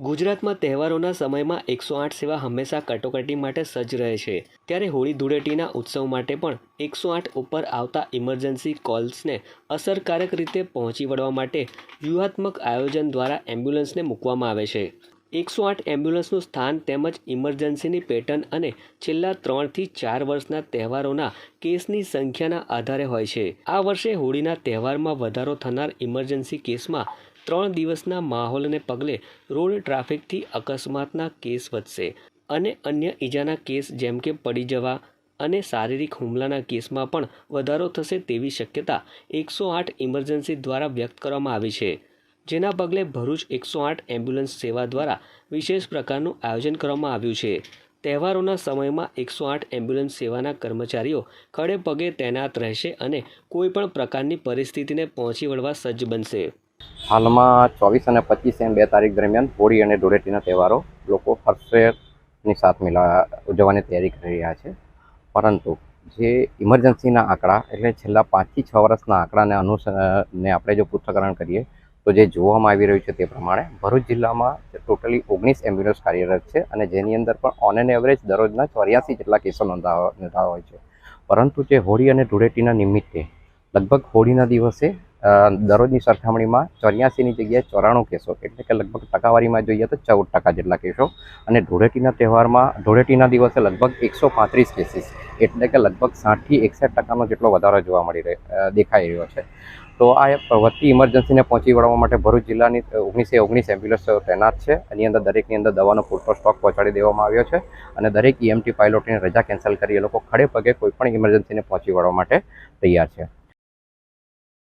ગુજરાતમાં તહેવારોના સમયમાં એકસો આઠ સેવા હંમેશા કટોકટી માટે સજ્જ રહે છે. ત્યારે હોળી ધૂળેટીના ઉત્સવ માટે પણ એકસો આઠ ઉપર આવતા ઇમરજન્સી કોલ્સને અસરકારક રીતે પહોંચી વળવા માટે વ્યૂહાત્મક આયોજન દ્વારા એમ્બ્યુલન્સને મૂકવામાં આવે છે. એકસો આઠ એમ્બ્યુલન્સનું સ્થાન તેમજ ઇમરજન્સીની પેટર્ન અને છેલ્લા ત્રણથી ચાર વર્ષના તહેવારોના કેસની સંખ્યાના આધારે હોય છે. આ વર્ષે હોળીના તહેવારમાં વધારો થનાર ઇમરજન્સી કેસમાં ત્રણ દિવસના માહોલને પગલે રોડ ટ્રાફિકથી અકસ્માતના કેસ વધશે અને અન્ય ઈજાના કેસ જેમ કે પડી જવા અને શારીરિક હુમલાના કેસમાં પણ વધારો થશે તેવી શક્યતા એકસો આઠ ઇમરજન્સી દ્વારા વ્યક્ત કરવામાં આવી છે. જેના પગલે ભરૂચ એકસો આઠ એમ્બ્યુલન્સ સેવા દ્વારા વિશેષ પ્રકારનું આયોજન કરવામાં આવ્યું છે. તહેવારોના સમયમાં એકસો આઠ એમ્બ્યુલન્સ સેવાના કર્મચારીઓ ખડે પગે તૈનાત રહેશે અને કોઈપણ પ્રકારની પરિસ્થિતિને પહોંચી વળવા સજ્જ બનશે. હાલમાં ચોવીસ અને પચીસ એમ બે તારીખ દરમિયાન હોળી અને ધૂળેટીના તહેવારો લોકો હર્ષની સાથ મિલા, ઉજવવાની તૈયારી કરી રહ્યા છે. પરંતુ જે ઇમરજન્સીના આંકડા એટલે છેલ્લા પાંચથી છ વર્ષના આંકડાને અનુસ ને આપણે જો પૃથ્થકરણ કરીએ તો જે જોવામાં આવી રહ્યું છે તે પ્રમાણે ભરૂચ જિલ્લામાં ટોટલી ઓગણીસ એમ્બ્યુલન્સ કાર્યરત છે અને જેની અંદર પણ ઓન એન એવરેજ દરરોજના ચોર્યાસી જેટલા કેસો નોંધાવા હોય છે. પરંતુ જે હોળી અને ધૂળેટીના નિમિત્તે લગભગ હોળીના દિવસે દરરોજની સરખામણીમાં ચોર્યાસીની જગ્યાએ ચોરાણું કેસો, એટલે કે લગભગ ટકાવારીમાં જોઈએ તો ચૌદ ટકા જેટલા કેસો અને ધૂળેટીના તહેવારમાં, ધૂળેટીના દિવસે લગભગ એકસો પાંત્રીસ કેસીસ એટલે કે લગભગ સાઠથી એકસઠ ટકાનો જેટલો વધારો જોવા મળી રહ્યો દેખાઈ રહ્યો છે. તો આ વધતી ઇમરજન્સીને પહોંચી વળવા માટે ભરૂચ જિલ્લાની ઓગણીસે ઓગણીસ એમ્બ્યુલન્સ તૈનાત છે. એની અંદર દરેકની અંદર દવાનો પૂરતો સ્ટોક પહોંચાડી દેવામાં આવ્યો છે અને દરેક ઈએમટી પાયલોટની રજા કેન્સલ કરી એ લોકો ખડે પગે કોઈ પણ ઇમરજન્સીને પહોંચી વળવા માટે તૈયાર છે.